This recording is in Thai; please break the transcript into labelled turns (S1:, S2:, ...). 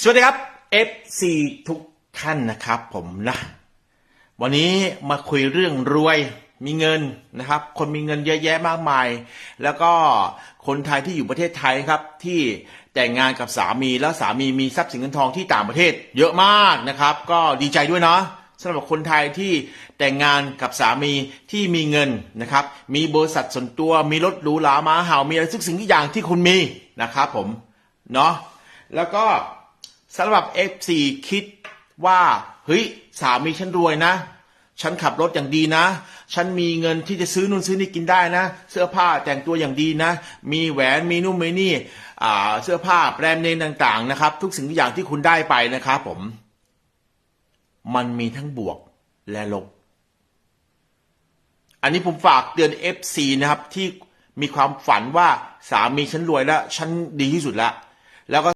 S1: สวัสดีครับ FC ทุกท่านนะครับ ผมนะ วันนี้มาคุยเรื่องรวยมีเงินนะครับ คนมีเงินเยอะแยะมากมาย แล้วก็คนไทยที่อยู่ประเทศไทยครับ ที่แต่งงานกับสามีแล้วสามีมีทรัพย์สินเงินทองที่ต่างประเทศ เยอะมากนะครับ ก็ดีใจด้วยเนาะสำหรับคนไทยที่แต่งงานกับสามีที่มีเงินนะครับ มีบริษัทส่วนตัวมีรถหรูหรามาเห่ามีอะไรทุกสิ่งทุกอย่างที่คุณมีนะครับ ผมเนาะแล้วก็ สำหรับ F4 คิดว่าเฮ้ยสามีฉันรวยนะ ฉันขับรถอย่างดีนะ ฉันมีเงินที่จะซื้อนู่นซื้อนี่กินได้นะ เสื้อผ้าแต่งตัวอย่างดีนะ มีแหวนมีนุ่มมีนี่เสื้อผ้าแบรนด์เนมต่างๆนะครับ ทุกสิ่งทุกอย่างที่คุณได้ไปนะครับผม มันมีทั้งบวกและลบ อันนี้ผมฝากเตือน FC นะครับที่มีความฝันว่าสามีฉันรวยแล้ว ฉันดีที่สุดแล้ว แล้วก็